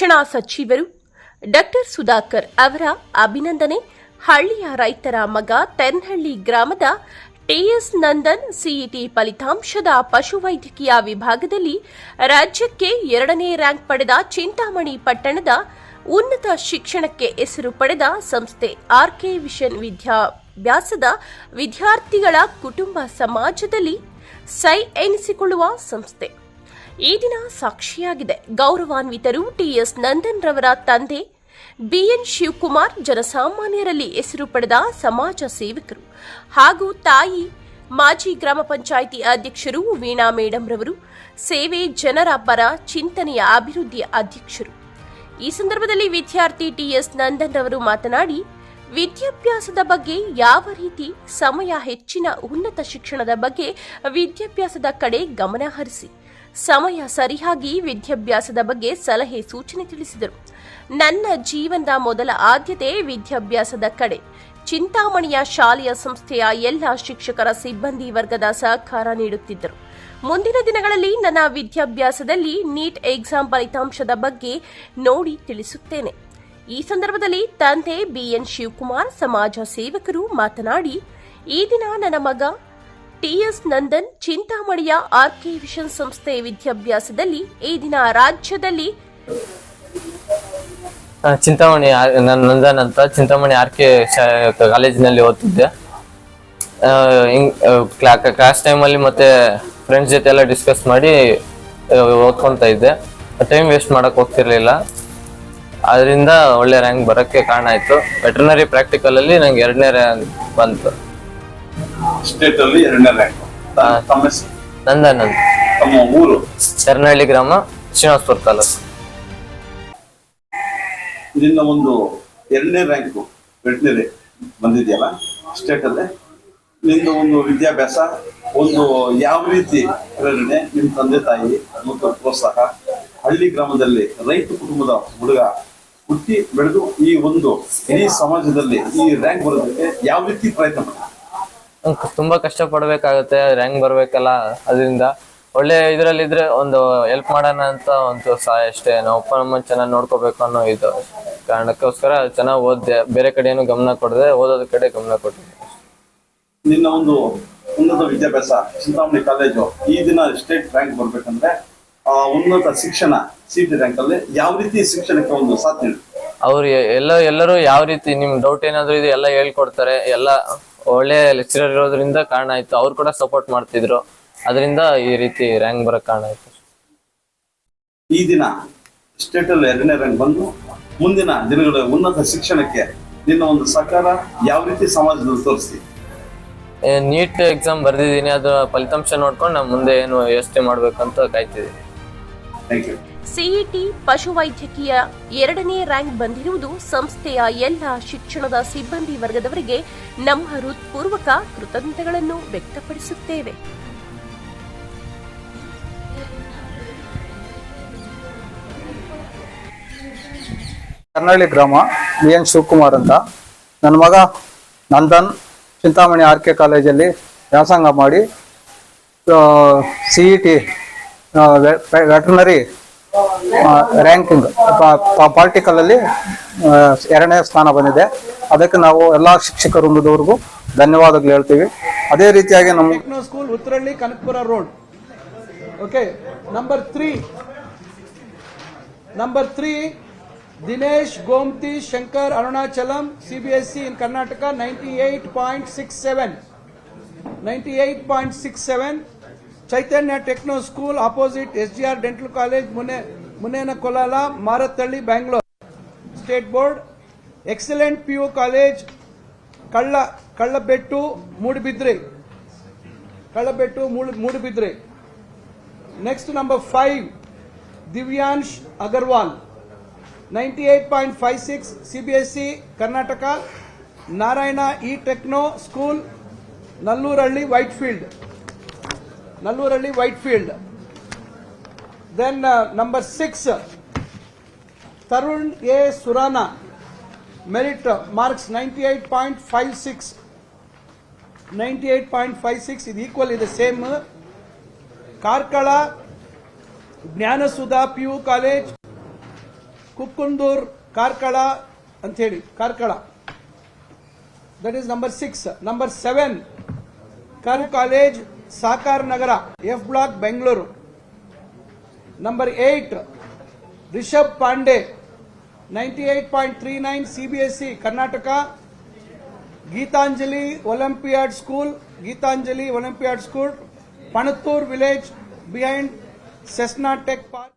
ಶಿಕ್ಷಣ ಸಚಿವರು ಡಾಕ್ಟರ್ ಸುಧಾಕರ್ ಅವರ ಅಭಿನಂದನೆ. ಹಳ್ಳಿಯ ರೈತರ ಮಗ ತೆನ್ನಹಳ್ಳಿ ಗ್ರಾಮದ ಟಿಎಸ್ ನಂದನ್ ಸಿಇಟಿ ಫಲಿತಾಂಶದ ಪಶುವೈದ್ಯಕೀಯ ವಿಭಾಗದಲ್ಲಿ ರಾಜ್ಯಕ್ಕೆ ಎರಡನೇ ರ್ಯಾಂಕ್ ಪಡೆದ ಚಿಂತಾಮಣಿ ಪಟ್ಟಣದ ಉನ್ನತ ಶಿಕ್ಷಣಕ್ಕೆ ಹೆಸರು ಪಡೆದ ಸಂಸ್ಥೆ ಆರ್ಕೆ ವಿಷನ್ ವಿದ್ಯಾಭ್ಯಾಸದ ವಿದ್ಯಾರ್ಥಿಗಳ ಕುಟುಂಬ ಸಮಾಜದಲ್ಲಿ ಸೈ ಎನಿಸಿಕೊಳ್ಳುವ ಸಂಸ್ಥೆ. ಈ ದಿನ ಸಾಕ್ಷಿಯಾಗಿದೆ. ಗೌರವಾನ್ವಿತರು ಟಿಎಸ್ ನಂದನ್ ರವರ ತಂದೆ ಬಿಎನ್ ಶಿವಕುಮಾರ್ ಜನಸಾಮಾನ್ಯರಲ್ಲಿ ಹೆಸರು ಪಡೆದ ಸಮಾಜ ಸೇವಕರು ಹಾಗೂ ತಾಯಿ, ಮಾಜಿ ಗ್ರಾಮ ಪಂಚಾಯಿತಿ ಅಧ್ಯಕ್ಷರು ವೀಣಾ ಮೇಡಂ ರವರು ಸೇವೆ ಜನರ ಪರ ಚಿಂತನೆಯ ಅಭಿವೃದ್ಧಿಯ ಅಧ್ಯಕ್ಷರು. ಈ ಸಂದರ್ಭದಲ್ಲಿ ವಿದ್ಯಾರ್ಥಿ ಟಿಎಸ್ ನಂದನ್ ರವರು ಮಾತನಾಡಿ, ವಿದ್ಯಾಭ್ಯಾಸದ ಬಗ್ಗೆ ಯಾವ ರೀತಿ ಸಮಯ ಹೆಚ್ಚಿನ ಉನ್ನತ ಶಿಕ್ಷಣದ ಬಗ್ಗೆ ವಿದ್ಯಾಭ್ಯಾಸದ ಕಡೆ ಗಮನ ಹರಿಸಿ? ಸಮಯ ಸರಿಯಾಗಿ ವಿದ್ಯಾಭ್ಯಾಸದ ಬಗ್ಗೆ ಸಲಹೆ ಸೂಚನೆ ತಿಳಿಸಿದರು. ನನ್ನ ಜೀವನದ ಮೊದಲ ಆದ್ಯತೆ ವಿದ್ಯಾಭ್ಯಾಸದ ಕಡೆ. ಚಿಂತಾಮಣಿಯ ಶಾಲೆಯ ಸಂಸ್ಥೆಯ ಎಲ್ಲ ಶಿಕ್ಷಕರ ಸಿಬ್ಬಂದಿ ವರ್ಗದ ಸಹಕಾರ ನೀಡುತ್ತಿದ್ದರು. ಮುಂದಿನ ದಿನಗಳಲ್ಲಿ ನನ್ನ ವಿದ್ಯಾಭ್ಯಾಸದಲ್ಲಿ ನೀಟ್ ಎಕ್ಸಾಮ್ ಫಲಿತಾಂಶದ ಬಗ್ಗೆ ನೋಡಿ ತಿಳಿಸುತ್ತೇನೆ. ಈ ಸಂದರ್ಭದಲ್ಲಿ ತಂದೆ ಬಿಎನ್ ಶಿವಕುಮಾರ್, ಸಮಾಜ ಸೇವಕರು ಮಾತನಾಡಿ, ಈ ದಿನ ನನ್ನ ಮಗ ಟಿಎಸ್ ನಂದನ್ ಚಿಂತಾಮಣಿಯ ಆರ್ಕೆ ವಿಷನ್ ಸಂಸ್ಥೆ ವಿದ್ಯಾಭ್ಯಾಸದಲ್ಲಿ ಈ ದಿನ ರಾಜ್ಯದಲ್ಲಿ ಚಿಂತಾಮಣಿ ನಂದನ್ ಅಂತ ಚಿಂತಾಮಣಿ ಆರ್ ಕೆ ಕಾಲೇಜಿನಲ್ಲಿ ಓದ್ತಿದ್ದೆ. ಕ್ಲಾಸ್ ಟೈಮಲ್ಲಿ ಮತ್ತೆ ಫ್ರೆಂಡ್ಸ್ ಜೊತೆ ಎಲ್ಲ ಡಿಸ್ಕಸ್ ಮಾಡಿ ಓದ್ಕೊಂತ ಇದ್ದೆ. ಟೈಮ್ ವೇಸ್ಟ್ ಮಾಡಕ್ ಹೋಗ್ತಿರ್ಲಿಲ್ಲ. ಅದರಿಂದ ಒಳ್ಳೆ ರ್ಯಾಂಕ್ ಬರೋಕ್ಕೆ ಕಾರಣ ಆಯಿತು. ವೆಟರ್ನರಿ ಪ್ರಾಕ್ಟಿಕಲಲ್ಲಿ ನಂಗೆ ಎರಡನೇ ರ್ಯಾಂಕ್ ಬಂತು. ಸ್ಟೇಟ್ ಅಲ್ಲಿ ಎರಡನೇ ರ್ಯಾಂಕ್ ತಮ್ಮ ಹೆಸರು? ತಮ್ಮ ಊರು? ಶರಣಹಳ್ಳಿ ಗ್ರಾಮ ಶ್ರೀನಿವಾಸಪುರ ತಾಲೂಕು. ನಿನ್ನ ಒಂದು ಎರಡನೇ ರ್ಯಾಂಕ್ ವೆಟ್ನರಿ ಬಂದಿದೆಯಲ್ಲ ಸ್ಟೇಟ್ ಅಲ್ಲೇ ನಿನ್ನ ಒಂದು ವಿದ್ಯಾಭ್ಯಾಸ ಒಂದು ಯಾವ ರೀತಿ ಪ್ರೇರಣೆ ನಿಮ್ಮ ತಂದೆ ತಾಯಿ ಮತ್ತು ಪ್ರೋತ್ಸಾಹ. ಹಳ್ಳಿ ಗ್ರಾಮದಲ್ಲಿ ರೈತ ಕುಟುಂಬದ ಹುಡುಗ ಹುಟ್ಟಿ ಬೆಳೆದು ಈ ಒಂದು ಇಡೀ ಸಮಾಜದಲ್ಲಿ ಈ ರ್ಯಾಂಕ್ ಬರೋದಕ್ಕೆ ಯಾವ ರೀತಿ ಪ್ರಯತ್ನ ತುಂಬಾ ಕಷ್ಟ ಪಡ್ಬೇಕಾಗತ್ತೆ ರ್ಯಾಂಕ್ ಬರ್ಬೇಕಲ್ಲ ಅದರಿಂದ ಒಳ್ಳೆ ಇದ್ರಲ್ಲಿದ್ರೆ ಒಂದು ಹೆಲ್ಪ್ ಮಾಡೋಣ ಅಂತ ಒಂದು ಸಹಾಯ ಅಷ್ಟೇ. ನಾವು ಅಪ್ಪ ಅಮ್ಮ ಚೆನ್ನಾಗಿ ನೋಡ್ಕೋಬೇಕು ಅನ್ನೋ ಇದು ಕಾರಣಕ್ಕೋಸ್ಕರ ಚೆನ್ನಾಗಿ ಓದ್ದೆ. ಬೇರೆ ಕಡೆ ಏನು ಗಮನ ಕೊಡದೆ ಓದೋದ ಕಡೆ ಗಮನ ಕೊಟ್ಟಿದೆ ನಿನ್ನ ಒಂದು ಉನ್ನತ ವಿದ್ಯಾಭ್ಯಾಸ ಚಿಂತಾಮಣಿ ಕಾಲೇಜು ಈ ದಿನ ಸ್ಟೇಟ್ ರ್ಯಾಂಕ್ ಬರ್ಬೇಕಂದ್ರೆ ಉನ್ನತ ಶಿಕ್ಷಣ ಸಿ ಟಿ ರ್ಯಾಂಕ್ ಅಲ್ಲಿ ಯಾವ ರೀತಿ ಶಿಕ್ಷಣಕ್ಕೆ ಒಂದು ನೀಡುತ್ತೆ ಅವ್ರು ಎಲ್ಲ ಎಲ್ಲರೂ ಯಾವ ರೀತಿ ನಿಮ್ ಡೌಟ್ ಏನಾದ್ರು ಇದೆ ಎಲ್ಲ ಹೇಳ್ಕೊಡ್ತಾರೆ ಎಲ್ಲ ಒಳ್ಳೆ ಲೆಕ್ಚರರ್ ಇರೋದ್ರಿಂದ ಕಾರಣ ಆಯ್ತು. ಅವ್ರು ಕೂಡ ಸಪೋರ್ಟ್ ಮಾಡ್ತಿದ್ರು. ಅದರಿಂದ ಈ ರೀತಿ ರ್ಯಾಂಕ್ ಬರಕ್ ಕಾರಣ ಆಯ್ತು. ಈ ದಿನ ಸ್ಟೇಟ್ ಅಲ್ಲಿ ಎರಡನೇ ರ್ಯಾಂಕ್ ಬಂದು ಮುಂದಿನ ದಿನಗಳ ಉನ್ನತ ಶಿಕ್ಷಣಕ್ಕೆ ನಿನ್ನ ಒಂದು ಸಹಕಾರ ಯಾವ ರೀತಿ ಸಮಾಜದಲ್ಲಿ ತೋರಿಸ್ತಿ? NEET exam ಬರ್ದಿದ್ದೀನಿ. ಅದು ಫಲಿತಾಂಶ ನೋಡ್ಕೊಂಡು ನಾನು ಮುಂದೆ ಏನು ವ್ಯವಸ್ಥೆ ಮಾಡ್ಬೇಕಂತ ಕಾಯ್ತಿದ್ದೀನಿ. ಸಿಇಟಿ ಪಶುವೈದ್ಯಕೀಯ ಎರಡನೇ ರ್ಯಾಂಕ್ ಬಂದಿರುವುದು ಸಂಸ್ಥೆಯ ಎಲ್ಲ ಶಿಕ್ಷಣದ ಸಿಬ್ಬಂದಿ ವರ್ಗದವರಿಗೆ ನಮ್ಮ ಹೃತ್ಪೂರ್ವಕ ಕೃತಜ್ಞತೆಗಳನ್ನು ವ್ಯಕ್ತಪಡಿಸುತ್ತೇವೆ. ಕರ್ನಾಳಿ ಗ್ರಾಮ ಬಿ ಎನ್ ಶಿವಕುಮಾರ್ ಅಂತ. ನನ್ನ ಮಗ ನಂದನ್ ಚಿಂತಾಮಣಿ ಆರ್ ಕೆ ಕಾಲೇಜಲ್ಲಿ ವ್ಯಾಸಂಗ ಮಾಡಿ C E T veterinary ranking ಪಾಲಿಟಿಕಲಲ್ಲಿ ಎರಡನೇ ಸ್ಥಾನ ಬಂದಿದೆ. ಅದಕ್ಕೆ ನಾವು ಎಲ್ಲ ಶಿಕ್ಷಕರೊಂದಿದವ್ರಿಗೂ ಧನ್ಯವಾದಗಳು ಹೇಳ್ತೀವಿ. ಅದೇ ರೀತಿಯಾಗಿ ನಮ್ಮ school Uttarahalli Kanakapura road okay number three number three Dinesh Gomathi Shankar Arunachalam C B S C in Karnataka ninety eight point six seven ninety eight point six seven Chaitanya techno school opposite S G R dental college ಮುನೆ, Munnekollal, Marathahalli, Bangalore. State board, excellent P U college, ಕಳ್ಳ, Kallabettu, Moodbidri. Kallabettu Moodbidri. Next number five Divyansh Agarwal. Ninety eight point five six C B S C Karnataka Narayana E techno school Nallurhalli Whitefield Nallurhalli white field then number six Tarun A Surana six ninety marks 98.56 98.56 is equal equal the same Karkala, Jnanasudha P U college Kukkundoor Karkala ಅಂತ ಹೇಳಿ, Karkala. That is number six number seven ಕರು college Sakara Nagar, F block Bengaluru. Number eight Rishab Pandey ninety eight point three nine C B S C Karnataka. Geetanjali Olympiad school, Geetanjali Olympiad school, Panathur village behind Cessna tech park